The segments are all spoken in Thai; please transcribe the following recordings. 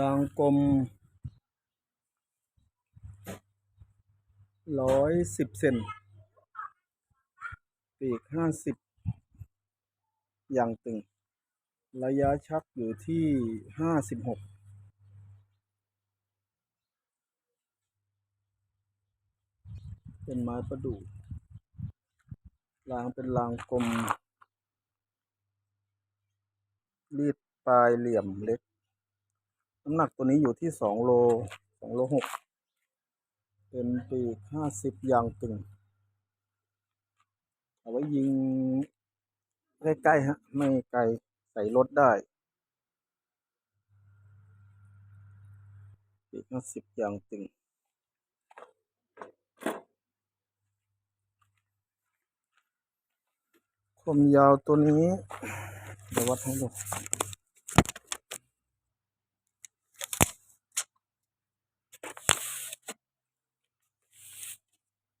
รางกลมร้อยสิบเซนปีกห้าสิบอย่างตึง ระยะชักอยู่ที่ห้าสิบหกเป็นไม้ประดู่รางเป็นรางกลม รีดปลายเหลี่ยมเล็ก น้ำหนักตัวนี้อยู่ที่สองโลสองโลหกเป็นปีกห้าสิบยางตึง เอาไว้ยิงใกล้ๆฮะ ไม่ไกลใส่รถได้ปีกห้าสิบยางตึงความยาวตัวนี้เดี๋ยววัดให้ดู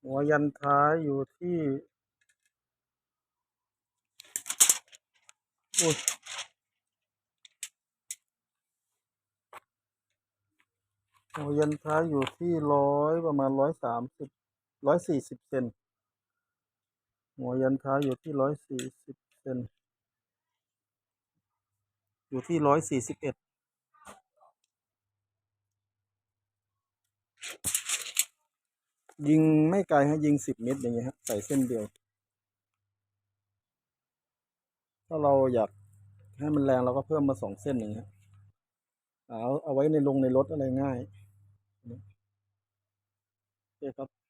หัวยันท้ายอยู่ที่อุ้ยหัวยันท้ายอยู่ที่ร้อยประมาณร้อยสามสิบร้อยสี่สิบเซนหัวยันท้ายอยู่ที่ร้อยสี่สิบเซนอยู่ที่ร้อยสี่สิบเอ็ด ยิงไม่ไกลฮะยิงสิบเมตรอย่างเงี้ยฮะใส่เส้นเดียว ถ้าเราอยากให้มันแรงเราก็เพิ่มมาสองเส้นอย่างเงี้ยเอาเอาไว้ในลงในรถอะไรง่ายโอเคครับ